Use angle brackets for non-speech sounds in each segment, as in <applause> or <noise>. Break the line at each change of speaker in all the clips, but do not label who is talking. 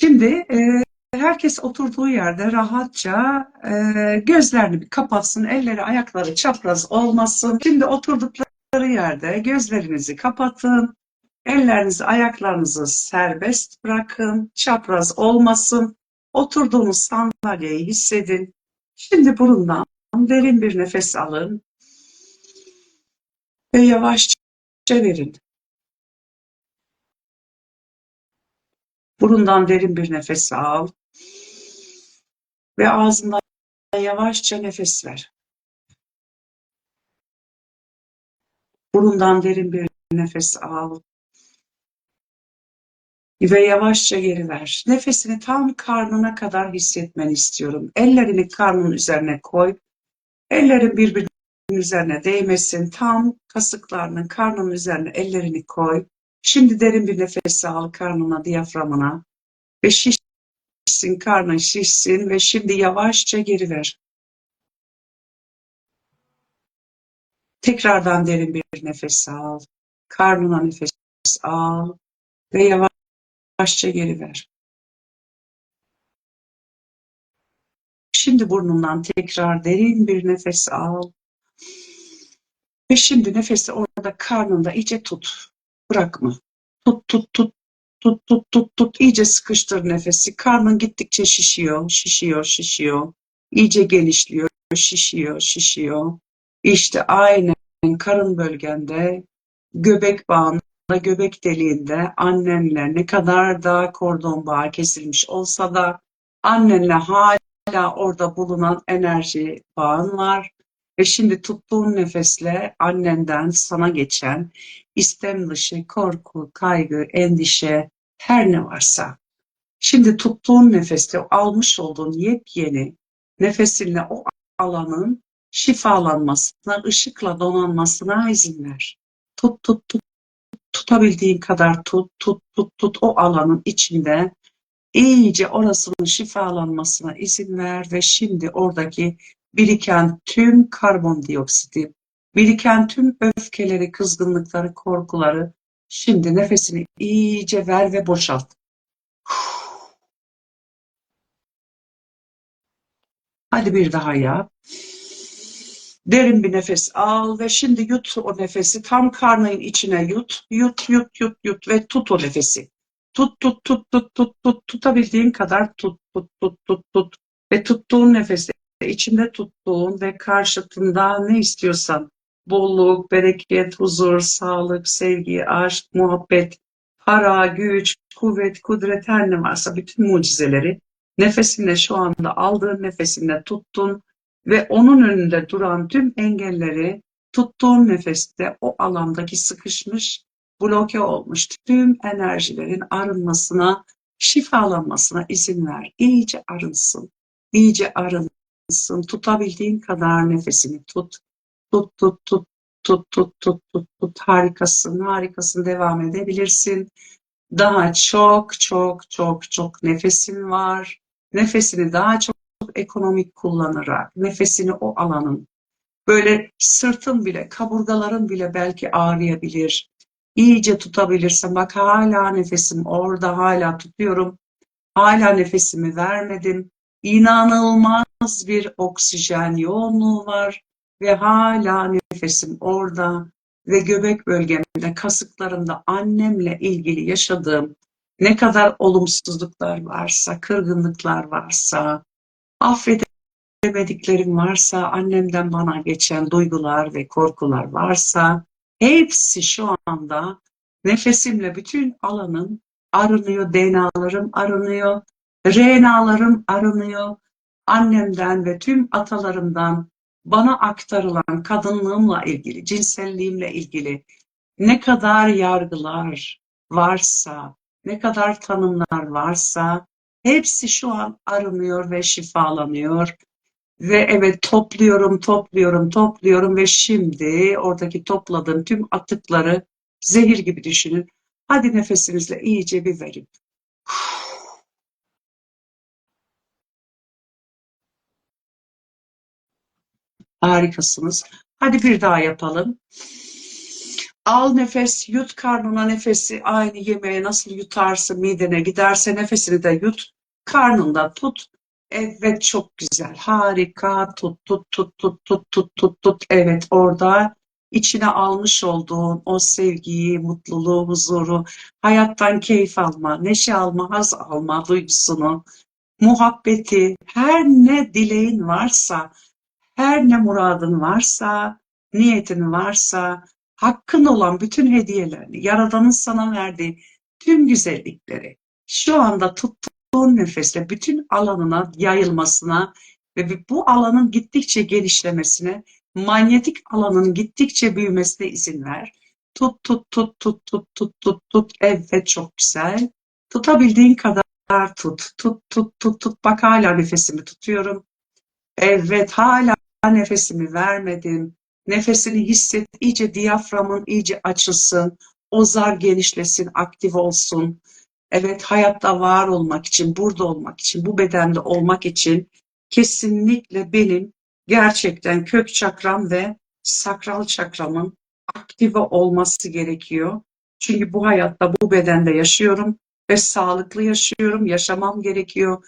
Şimdi e, herkes oturduğu yerde rahatça e, gözlerini bir kapatsın, elleri ayakları çapraz olmasın. Şimdi oturdukları yerde gözlerinizi kapatın, ellerinizi ayaklarınızı serbest bırakın, çapraz olmasın. Oturduğunuz sandalyeyi hissedin. Şimdi burundan derin bir nefes alın ve yavaşça verin. Burundan derin bir nefes al ve ağzından yavaşça nefes ver. Burundan derin bir nefes al ve yavaşça geri ver. Nefesini tam karnına kadar hissetmeni istiyorum. Ellerini karnın üzerine koy. Ellerin birbirinin üzerine değmesin. Tam kasıklarının karnının üzerine ellerini koy. Şimdi derin bir nefes al karnına, diyaframına ve şişsin, karnın şişsin ve şimdi yavaşça geri ver. Tekrardan derin bir nefes al. Karnına nefes al ve yavaşça geri ver. Şimdi burnundan tekrar derin bir nefes al. Ve şimdi nefesi orada karnında iyice tut. Bırakma. Tut tut tut tut tut tut tut. İyice sıkıştır nefesi. Karnın gittikçe şişiyor, şişiyor, şişiyor. İyice genişliyor, şişiyor, şişiyor. İşte aynen karın bölgende göbek bağında, göbek deliğinde annenle ne kadar da kordon bağı kesilmiş olsa da annenle hala orada bulunan enerji bağın var. Ve şimdi tuttuğun nefesle annenden sana geçen istem dışı korku, kaygı, endişe her ne varsa. Şimdi tuttuğun nefeste almış olduğun yepyeni nefesinle o alanın şifalanmasına, ışıkla donanmasına izin ver. Tut tut tut tutabildiğin kadar tut tut tut tut o alanın içinde iyice orasının şifalanmasına izin ver ve şimdi oradaki biriken tüm karbondioksiti, biriken tüm öfkeleri, kızgınlıkları, korkuları şimdi nefesini iyice ver ve boşalt. Hadi bir daha yap. Derin bir nefes al ve şimdi yut o nefesi tam karnın içine yut, yut, yut, yut, yut ve tut o nefesi. Tut, tut, tut, tut, tut, tut, tutabildiğin kadar tut, tut, tut, tut, tut ve tuttuğun nefesi içinde tuttuğun ve karşıtında ne istiyorsan bolluk, bereket, huzur, sağlık, sevgi, aşk, muhabbet, para, güç, kuvvet, kudret her ne varsa bütün mucizeleri nefesinle şu anda aldığın nefesinle tuttun ve onun önünde duran tüm engelleri tuttuğun nefeste o alandaki sıkışmış, bloke olmuş tüm enerjilerin arınmasına, şifalanmasına izin ver. İyice arınsın, iyice arınsın. Tutabildiğin kadar nefesini tut. Tut, tut, tut, tut, tut, tut, tut, tut. Harikasın, harikasın. Devam edebilirsin. Daha çok, çok, çok, çok nefesin var. Nefesini daha çok ekonomik kullanarak, nefesini o alanın, böyle sırtın bile, kaburgaların bile belki ağrıyabilir. İyice tutabilirsin. Bak hala nefesim orada, hala tutuyorum. Hala nefesimi vermedim. İnanılmaz bir oksijen yoğunluğu var ve hala nefesim orada ve göbek bölgemde, kasıklarımda annemle ilgili yaşadığım ne kadar olumsuzluklar varsa, kırgınlıklar varsa, affedemediklerim varsa, annemden bana geçen duygular ve korkular varsa, hepsi şu anda nefesimle bütün alanın arınıyor, DNA'larım arınıyor, RNA'larım arınıyor, annemden ve tüm atalarımdan bana aktarılan kadınlığımla ilgili, cinselliğimle ilgili ne kadar yargılar varsa, ne kadar tanımlar varsa hepsi şu an arınıyor ve şifalanıyor. Ve evet topluyorum, topluyorum, topluyorum ve şimdi oradaki topladığım tüm atıkları zehir gibi düşünün. Hadi nefesinizle iyice bir verin. Harikasınız. Hadi bir daha yapalım. Al nefes, yut karnına nefesi. Aynı yemeği nasıl yutarsın midene giderse nefesini de yut. Karnında tut. Evet çok güzel. Harika. Tut tut tut tut tut tut tut tut. Evet orada içine almış olduğun o sevgiyi, mutluluğu, huzuru, hayattan keyif alma, neşe alma, haz alma duygusunu, muhabbeti, her ne dileğin varsa, her ne muradın varsa, niyetin varsa, hakkın olan bütün hediyelerini, Yaradan'ın sana verdiği tüm güzellikleri şu anda tuttuğun nefesle bütün alanına yayılmasına ve bu alanın gittikçe genişlemesine, manyetik alanın gittikçe büyümesine izin ver. Tut tut tut tut tut tut tut tut. Evet çok güzel. Tutabildiğin kadar tut. Tut tut tut tut. Bak hala nefesimi tutuyorum. Evet hala nefesimi vermedim. Nefesini hisset. iyice diyaframın iyice açılsın. O zar genişlesin, aktif olsun. Evet hayatta var olmak için, burada olmak için, bu bedende olmak için kesinlikle benim gerçekten kök çakram ve sakral çakramın aktive olması gerekiyor. Çünkü bu hayatta bu bedende yaşıyorum ve sağlıklı yaşıyorum, yaşamam gerekiyor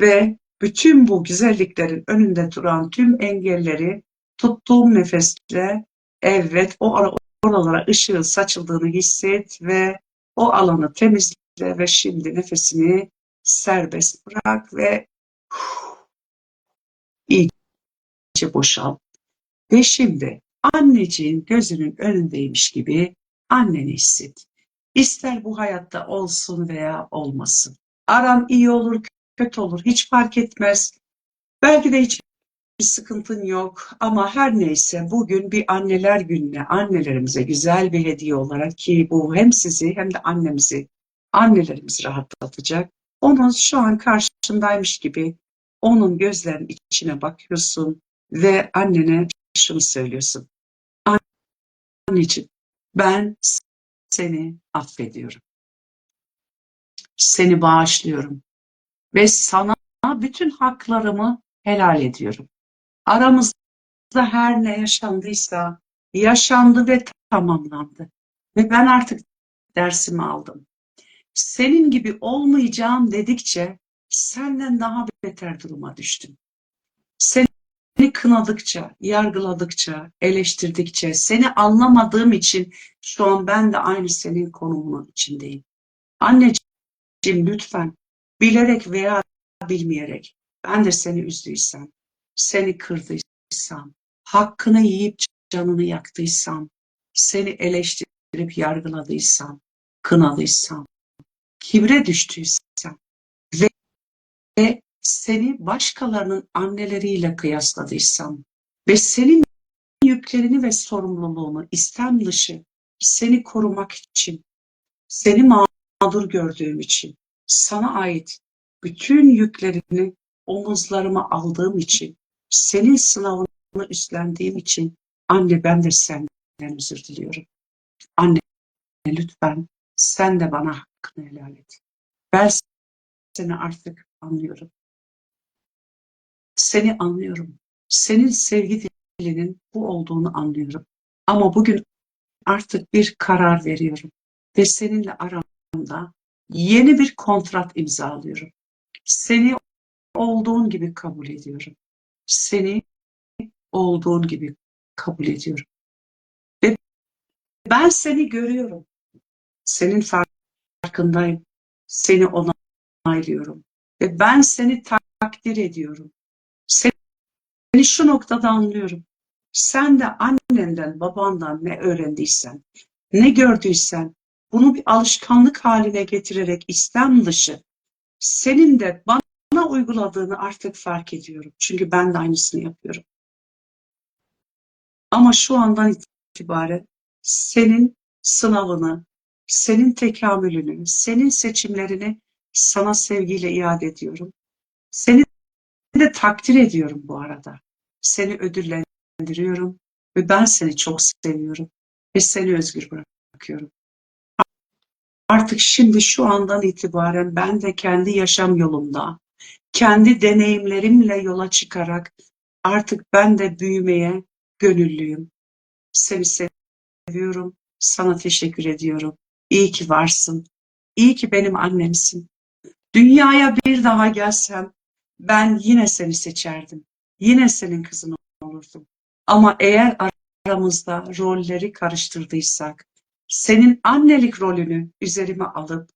ve bütün bu güzelliklerin önünde duran tüm engelleri tuttuğum nefesle evet o ara, oralara ışığın saçıldığını hisset ve o alanı temizle ve şimdi nefesini serbest bırak ve <sighs> iyice boşalt. Ve şimdi anneciğin gözünün önündeymiş gibi anneni hisset. İster bu hayatta olsun veya olmasın. Aran iyi olur, kötü olur, hiç fark etmez. Belki de hiç bir sıkıntın yok ama her neyse bugün bir anneler gününe annelerimize güzel bir hediye olarak ki bu hem sizi hem de annemizi annelerimizi rahatlatacak. Onun şu an karşındaymış gibi onun gözlerinin içine bakıyorsun ve annene şunu söylüyorsun. Anneciğim ben seni affediyorum. Seni bağışlıyorum ve sana bütün haklarımı helal ediyorum. Aramızda her ne yaşandıysa yaşandı ve tamamlandı. Ve ben artık dersimi aldım. Senin gibi olmayacağım dedikçe senden daha beter duruma düştüm. Seni kınadıkça, yargıladıkça, eleştirdikçe, seni anlamadığım için şu an ben de aynı senin konumunun içindeyim. Anneciğim lütfen bilerek veya bilmeyerek ben de seni üzdüysem, seni kırdıysam, hakkını yiyip canını yaktıysam, seni eleştirip yargıladıysam, kınadıysam, kibre düştüysem ve, ve seni başkalarının anneleriyle kıyasladıysam ve senin yüklerini ve sorumluluğunu istem dışı seni korumak için, seni mağdur gördüğüm için, sana ait bütün yüklerini omuzlarıma aldığım için, senin sınavını üstlendiğim için anne ben de senden özür diliyorum. Anne lütfen sen de bana hakkını helal et. Ben seni artık anlıyorum. Seni anlıyorum. Senin sevgi dilinin bu olduğunu anlıyorum. Ama bugün artık bir karar veriyorum. Ve seninle aramda yeni bir kontrat imzalıyorum. Seni olduğun gibi kabul ediyorum. Seni olduğun gibi kabul ediyorum. Ve ben seni görüyorum. Senin farkındayım. Seni onaylıyorum. Ve ben seni takdir ediyorum. Seni şu noktada anlıyorum. Sen de annenden, babandan ne öğrendiysen, ne gördüysen, bunu bir alışkanlık haline getirerek istem dışı, senin de bana uyguladığını artık fark ediyorum. Çünkü ben de aynısını yapıyorum. Ama şu andan itibaren senin sınavını, senin tekamülünü, senin seçimlerini sana sevgiyle iade ediyorum. Seni de takdir ediyorum bu arada. Seni ödüllendiriyorum ve ben seni çok seviyorum ve seni özgür bırakıyorum. Artık şimdi şu andan itibaren ben de kendi yaşam yolumda, kendi deneyimlerimle yola çıkarak artık ben de büyümeye gönüllüyüm. Seni seviyorum Sana teşekkür ediyorum. İyi ki varsın. İyi ki benim annemsin. Dünyaya bir daha gelsem ben yine seni seçerdim. Yine senin kızın olurdum. Ama eğer aramızda rolleri karıştırdıysak, senin annelik rolünü üzerime alıp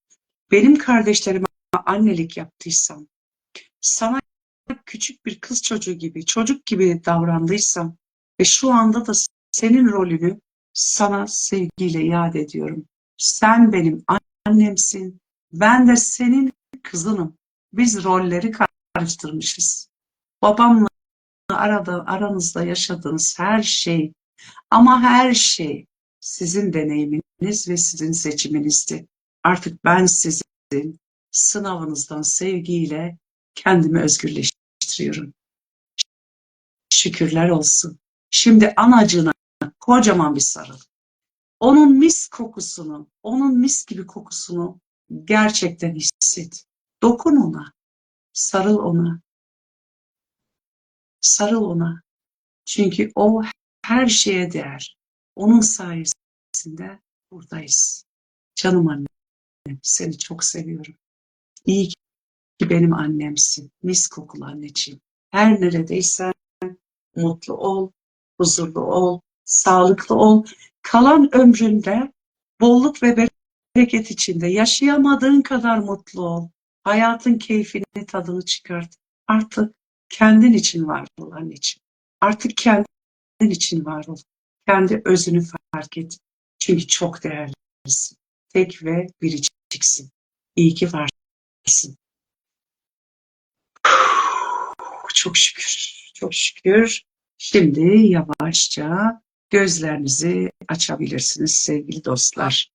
benim kardeşlerime annelik yaptıysam, sana küçük bir kız çocuğu gibi, çocuk gibi davrandıysam ve şu anda da senin rolünü sana sevgiyle iade ediyorum. Sen benim annemsin, ben de senin kızınım. Biz rolleri karıştırmışız. Babamla arada, aranızda yaşadığınız her şey ama her şey sizin deneyiminiz ve sizin seçiminizdi. Artık ben sizin sınavınızdan sevgiyle kendimi özgürleştiriyorum. Şükürler olsun. Şimdi anacığına kocaman bir sarıl. Onun mis kokusunu, onun mis gibi kokusunu gerçekten hisset. Dokun ona. Sarıl ona. Sarıl ona. Çünkü o her şeye değer. Onun sayesinde buradayız. Canım annem, seni çok seviyorum. İyi ki benim annemsin. Mis kokulu anneciğim. Her neredeysen mutlu ol, huzurlu ol, sağlıklı ol. Kalan ömründe bolluk ve bereket içinde yaşayamadığın kadar mutlu ol. Hayatın keyfini, tadını çıkart. Artık kendin için var ol anneciğim. Artık kendin için var ol. Kendi özünü fark et. Çünkü çok değerlisin. Tek ve biriciksin. İyi ki varsın. Çok şükür. Çok şükür. Şimdi yavaşça gözlerinizi açabilirsiniz sevgili dostlar.